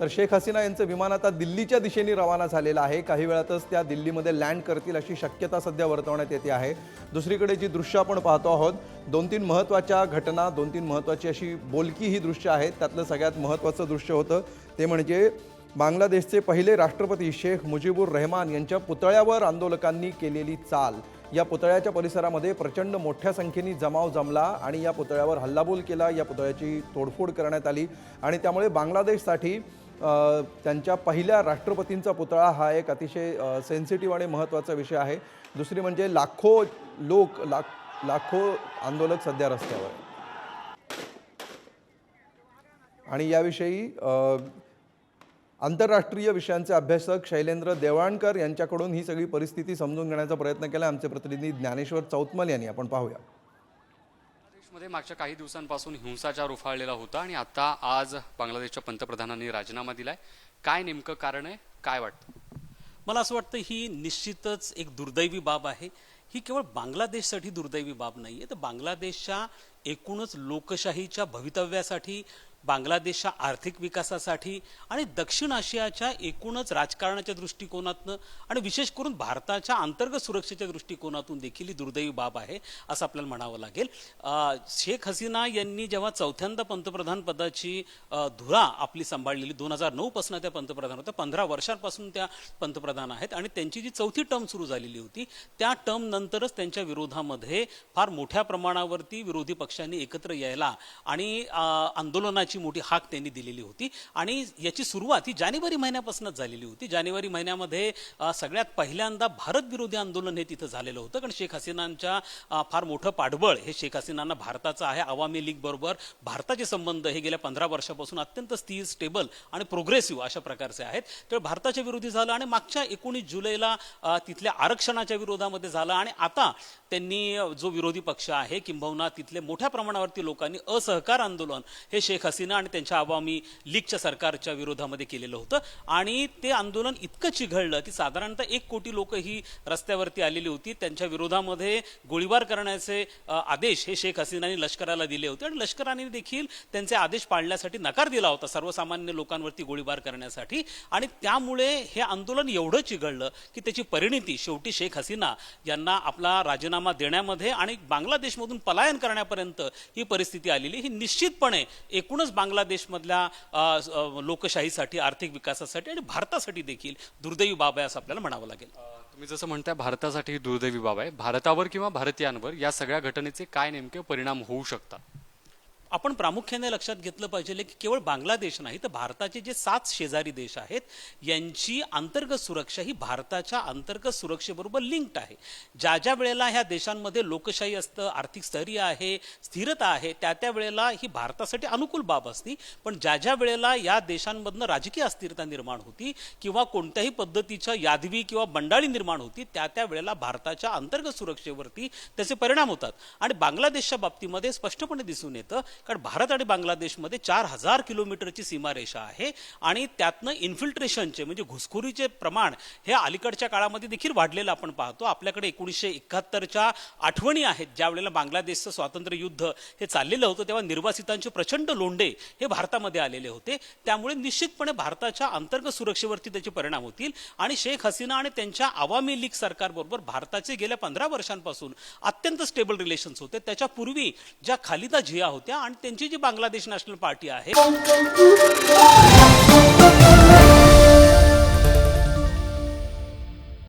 तर शेख हसीना यांचं विमान आता दिल्लीच्या दिशेने रवाना झालेलं आहे. काही वेळातच त्या दिल्लीमध्ये लँड करतील अशी शक्यता सध्या वर्तवण्यात येते आहे. दुसरीकडे जी दृश्य आपण पाहतो आहोत दोन तीन महत्त्वाच्या घटना दोन तीन महत्त्वाची अशी बोलकी ही दृश्य आहेत त्यातलं सगळ्यात महत्त्वाचं दृश्य होतं ते म्हणजे बांगलादेशचे पहिले राष्ट्रपती शेख मुजीबुर रहमान यांच्या पुतळ्यावर आंदोलकांनी केलेली चाल. या पुतळ्याच्या परिसरामध्ये प्रचंड मोठ्या संख्येने जमाव जमला आणि या पुतळ्यावर हल्लाबोल केला. या पुतळ्याची तोडफोड करण्यात आली आणि त्यामुळे बांगलादेशसाठी त्यांच्या पहिल्या राष्ट्रपतींचा पुतळा हा एक अतिशय सेन्सिटिव्ह आणि महत्त्वाचा विषय आहे. दुसरी म्हणजे लाखो लोक लाख लाखो आंदोलक सध्या रस्त्यावर आणि याविषयी आंतरराष्ट्रीय विषयांचे अभ्यासक शैलेंद्र देवाणकर यांच्याकडून ही सगळी परिस्थिती समजून घेण्याचा प्रयत्न केला. आमचे प्रतिनिधी ज्ञानेश्वर चौतमल यांनी. आपण पाहूया. बांगलादेशमध्ये मागच्या काही दिवसांपासून हिंसाचार उफाळलेला होता आणि आता आज बांगलादेशच्या पंतप्रधानांनी राजीनामा दिलाय. काय नेमकं कारण आहे? काय वाटतं? मला असं वाटतं ही निश्चितच एक दुर्दैवी बाब आहे. ही केवळ बांगलादेशसाठी दुर्दैवी बाब नाही आहे तर बांगलादेशच्या एकूणच लोकशाहीच्या भवितव्यासाठी बांगलादेशच्या आर्थिक विकासासाठी आणि दक्षिण आशियाच्या एकूणच राजकारणाच्या दृष्टिकोनातनं आणि विशेष करून भारताच्या अंतर्गत सुरक्षेच्या दृष्टिकोनातून देखील ही दुर्दैवी बाब आहे असं आपल्याला म्हणावं लागेल. शेख हसीना यांनी जेव्हा चौथ्यांदा पंतप्रधान पदाची धुरा आपली सांभाळलेली दोन हजार नऊपासून त्या पंतप्रधान होत्या पंधरा वर्षांपासून त्या पंतप्रधान आहेत आणि त्यांची जी चौथी टर्म सुरू झालेली होती त्या टर्म नंतरच त्यांच्या विरोधामध्ये फार मोठ्या प्रमाणावरती विरोधी पक्षांनी एकत्र यायला आणि आंदोलनाची मोठी हाक त्यांनी दिलेली होती. आणि याची सुरुवात ही जानेवारी महिन्यापासूनच झालेली होती. जानेवारी महिन्यामध्ये सगळ्यात पहिल्यांदा भारत विरोधी आंदोलन हे तिथं झालेलं होतं. कारण शेख हसीनांच्या फार मोठं पाठबळ हे शेख हसीनांना भारताचं आहे. आवामी लीग बरोबर भारताचे संबंध हे गेल्या पंधरा वर्षापासून अत्यंत स्थिर स्टेबल आणि प्रोग्रेसिव्ह अशा प्रकारचे आहेत. तर भारताच्या विरोधी झालं आणि मागच्या एकोणीस जुलैला तिथल्या आरक्षणाच्या विरोधामध्ये झालं. आणि आता त्यांनी जो विरोधी पक्ष आहे किंबहुना तिथले मोठ्या प्रमाणावरती लोकांनी असहकार आंदोलन हे शेख हसीना आणि त्यांच्या आवामी लीगच्या सरकारच्या विरोधामध्ये केलेलं होतं. आणि ते आंदोलन इतकं चिघळलं की साधारणतः एक कोटी लोक ही रस्त्यावरती आलेली होती. त्यांच्या विरोधामध्ये गोळीबार करण्याचे आदेश हे शेख हसीनांनी लष्कराला दिले होते. आणि लष्कराने देखील त्यांचे आदेश पाळण्यासाठी नकार दिला होता सर्वसामान्य लोकांवरती गोळीबार करण्यासाठी. आणि त्यामुळे हे आंदोलन एवढं चिघळलं की त्याची परिणिती शेवटी शेख हसीना यांना आपला राजीनामा देण्यामध्ये आणि बांगलादेशमधून पलायन करण्यापर्यंत ही परिस्थिती आलेली ही निश्चितपणे एकूणच बांगलादेशमधल्या लोकशाहीसाठी आर्थिक विकासासाठी आणि भारतासाठी देखील दुर्दैवी बाब आहे असं आपल्याला म्हणावं लागेल. तुम्ही जसं म्हणताय भारतासाठी ही दुर्दैवी बाब आहे. भारतावर किंवा भारतीयांवर या सगळ्या घटनेचे काय नेमके परिणाम होऊ शकतात? आपण प्रामुख्याने लक्षात घेतलं पाहिजे की केवळ बांगलादेश नाही तर भारताचे जे सात शेजारी देश आहेत यांची अंतर्गत सुरक्षा ही भारताच्या अंतर्गत सुरक्षेबरोबर लिंक्ड आहे. ज्या ज्या वेळेला ह्या देशांमध्ये लोकशाही असतं आर्थिक स्थैर्य आहे स्थिरता आहे त्या त्या वेळेला ही भारतासाठी अनुकूल बाब असती. पण ज्या ज्या वेळेला या देशांमधनं राजकीय अस्थिरता निर्माण होती किंवा कोणत्याही पद्धतीच्या यादवी किंवा बंडाळी निर्माण होती त्या त्या वेळेला भारताच्या अंतर्गत सुरक्षेवरती त्याचे परिणाम होतात. आणि बांगलादेशच्या बाबतीमध्ये स्पष्टपणे दिसून येतं कारण भारत आणि बांगलादेशमध्ये चार हजार किलोमीटरची सीमारेषा आहे आणि त्यातनं इन्फिल्ट्रेशनचे म्हणजे घुसखोरीचे प्रमाण हे अलीकडच्या काळामध्ये देखील वाढलेलं आपण पाहतो. आपल्याकडे एकोणीसशे एकाहत्तरच्या आठवणी आहेत ज्या वेळेला बांगलादेशचं स्वातंत्र्य युद्ध हे चाललेलं होतं तेव्हा निर्वासितांचे प्रचंड लोंढे हे भारतामध्ये आलेले होते. त्यामुळे निश्चितपणे भारताच्या अंतर्गत सुरक्षेवरती त्याचे परिणाम होतील आणि शेख हसीना आणि त्यांच्या आवामी लीग सरकारबरोबर भारताचे गेल्या पंधरा वर्षांपासून अत्यंत स्टेबल रिलेशन्स होते. त्याच्यापूर्वी ज्या खालिदा झिया होत्या आणि त्यांची जी बांगलादेश नॅशनल पार्टी आहे